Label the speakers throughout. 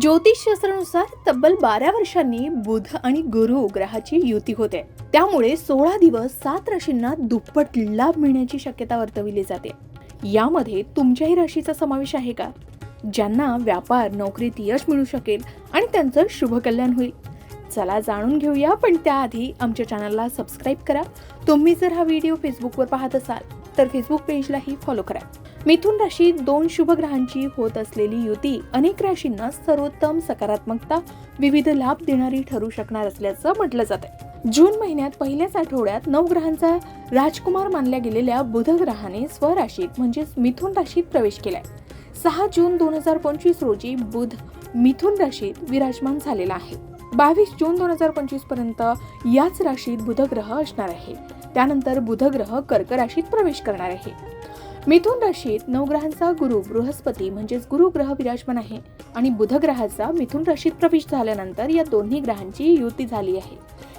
Speaker 1: ज्योतिषशास्त्रानुसार तब्बल बारा वर्षांनी बुध आणि गुरु ग्रहाची युती होते. त्यामुळे सोळा दिवस सात राशींना दुप्पट लाभ मिळण्याची शक्यता वर्तविली जाते. यामध्ये तुमच्याही राशीचा समावेश आहे का? ज्यांना व्यापार नोकरीत यश मिळू शकेल आणि त्यांचं शुभ कल्याण होईल. चला जाणून घेऊया पण त्याआधी आमच्या चॅनलला सबस्क्राईब करा. तुम्ही जर हा व्हिडिओ फेसबुकवर पाहत असाल तर फेसबुक पेजलाही फॉलो करा. मिथुन राशीत दोन शुभ ग्रहांची होत असलेली युती अनेक राशींना सर्वोत्तम सकारात्मकता विविध लाभ देणारी ठरू शकणार असल्याचं म्हटलं जातं जून महिन्यात पहिल्याच आठवड्यात नऊ ग्रहांचा राजकुमार मानल्या गेलेल्या बुध ग्रहाने स्वराशीत म्हणजेच मिथुन राशीत प्रवेश केलाय. सहा जून दोन हजार पंचवीस रोजी बुध मिथुन राशीत विराजमान झालेला आहे. बावीस जून दोन हजार पंचवीसपर्यंत याच राशीत बुधग्रह असणार आहे. त्यानंतर बुधग्रह कर्क राशीत प्रवेश करणार आहे. मिथुन राशीत नवग्रहांचा गुरु बृहस्पती म्हणजेच गुरु ग्रह विराजमान आहे आणि बुध ग्रहाचा मिथुन राशीत प्रवेश झाल्यानंतर या दोन्ही ग्रहांची युती झाली आहे.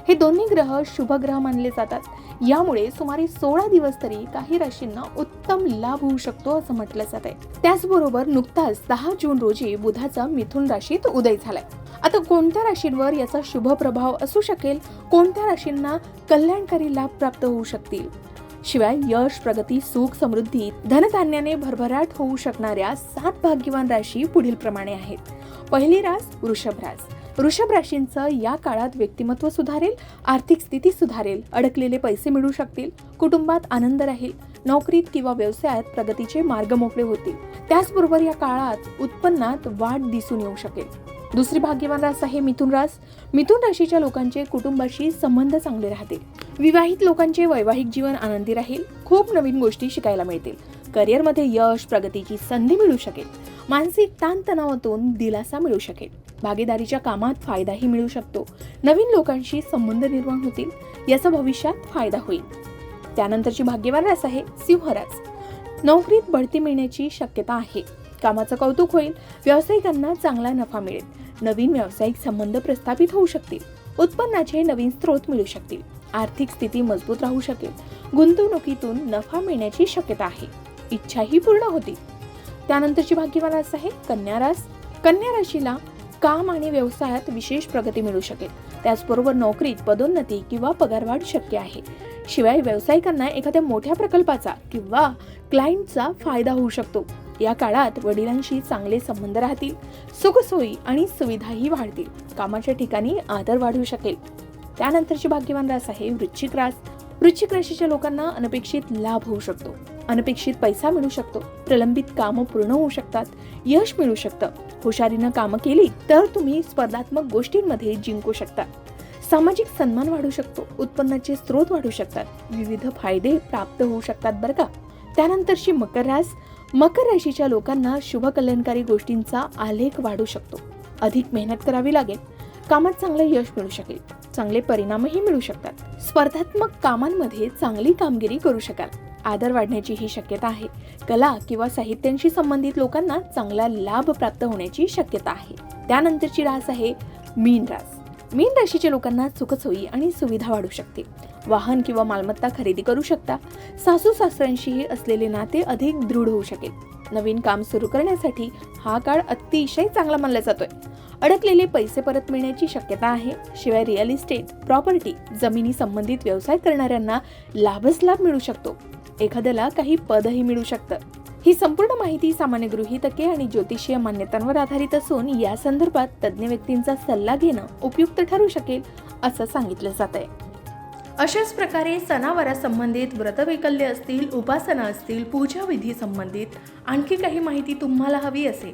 Speaker 1: हे दोन्ही ग्रह शुभ ग्रह मानले जातात. यामुळे सुमारे सोळा दिवस तरी काही राशींना उत्तम लाभ होऊ शकतो असं म्हटलं जात आहे त्याचबरोबर नुकताच दहा जून रोजी बुधाचा मिथुन राशीत उदय झालाय. आता कोणत्या राशींवर याचा शुभ प्रभाव असू शकेल? कोणत्या राशींना कल्याणकारी लाभ प्राप्त होऊ शकतील? शिवाय यश प्रगती सुख समृद्धी धनधान्याने भरभराट होऊ शकणाऱ्या सात भाग्यवान राशी पुढील प्रमाणे आहेत. पहिली रास वृषभ रास. वृषभ राशींचं या काळात व्यक्तिमत्व सुधारेल आर्थिक स्थिती सुधारेल अडकलेले पैसे मिळू शकतील कुटुंबात आनंद राहील नोकरीत किंवा व्यवसायात प्रगतीचे मार्ग मोकळे होतील. त्याचबरोबर या काळात उत्पन्नात वाढ दिसून येऊ शकेल. दुसरी भाग्यवान रास आहे मिथुन रास. मिथुन राशीच्या लोकांचे कुटुंबाशी संबंध चांगले राहतील. विवाहित लोकांचे वैवाहिक जीवन आनंदी राहील खूप नवीन गोष्टी शिकायला मिळतील. करिअरमध्ये यश प्रगतीची संधी मिळू शकेल. मानसिक ताणतणावातून दिलासा मिळू शकेल. भागीदारीच्या कामात फायदाही मिळू शकतो. नवीन लोकांशी संबंध निर्माण होतील याचा भविष्यात फायदा होईल. त्यानंतरची भाग्यवान रास आहे सिंहरास नोकरीत बढती मिळण्याची शक्यता आहे. कामाचं कौतुक होईल व्यावसायिकांना चांगला नफा मिळेल. नवीन व्यावसायिक संबंध प्रस्थापित होऊ शकतील. उत्पन्नाचे नवीन स्रोत मिळू शकतील. आर्थिक स्थिती मजबूत राहू शकेल. गुंतवणुकीतून नफा मिळण्याची शक्यता आहे. इच्छाही पूर्ण होती. त्यानंतरची भाग्यवान रास आहे कन्या रास कन्या राशीला काम आणि व्यवसायात विशेष प्रगती मिळू शकेल. त्याचबरोबर नोकरीत पदोन्नती किंवा पगारवाढ शक्य आहे. शिवाय व्यावसायिकांना एखाद्या मोठ्या प्रकल्पाचा किंवा क्लायंटचा फायदा होऊ शकतो. या काळात वडिलांशी चांगले संबंध राहतील सुखसोयी आणि सुविधाही वाढतील. कामाच्या ठिकाणी आदर वाढू शकेल. त्यानंतरची भाग्यवान रास आहे वृश्चिक रास. वृश्चिक राशीच्या लोकांना अनपेक्षित लाभ होऊ शकतो. अनपेक्षित पैसा मिळू शकतो. प्रलंबित कामं पूर्ण होऊ शकतात. यश मिळू शकतं. हुशारीनं कामं केली तर तुम्ही स्पर्धात्मक गोष्टींमध्ये जिंकू शकता. सामाजिक सन्मान वाढू शकतो. उत्पन्नाचे स्रोत वाढू शकतात. विविध फायदे प्राप्त होऊ शकतात बरं का? त्यानंतरची मकर रास. मकर राशीच्या लोकांना शुभ कल्याणकारी गोष्टींचा आलेख वाढू शकतो. अधिक मेहनत करावी लागेल. कामात चांगलं यश मिळू शकेल. चांगले परिणामही मिळू शकतात. स्पर्धात्मक कामांमध्ये चांगली कामगिरी करू शकाल. आदर वाढण्याची ही शक्यता आहे. कला किंवा साहित्यांशी संबंधित लोकांना चांगला लाभ प्राप्त होण्याची शक्यता आहे. त्यानंतरची रास आहे मीन रास. मीन राशीच्या लोकांना सुखसोयी आणि सुविधा वाढू शकते. वाहन किंवा मालमत्ता खरेदी करू शकता. सासू सासऱ्यांशीही असलेले नाते अधिक दृढ होऊ शकेल. नवीन काम सुरू करण्यासाठी हा काळ अतिशय चांगला मानला जातोय. अडकलेले पैसे परत मिळण्याची शक्यता आहे. शिवाय रिअल इस्टेट प्रॉपर्टी जमिनी संबंधित व्यवसाय करणाऱ्यांना लाभच लाभ मिळू शकतो. एखाद्याला काही पदही मिळू शकतं. ही संपूर्ण माहिती सामान्य गृहितके आणि ज्योतिषीय मान्यतांवर आधारित असून या संदर्भात तज्ज्ञ व्यक्तींचा सल्ला घेणं उपयुक्त ठरू शकेल असं सांगितलं जात आहे अशाच प्रकारे सणावारासंबंधित व्रतवैकल्य असतील उपासना असतील पूजाविधी संबंधित आणखी काही माहिती तुम्हाला हवी असेल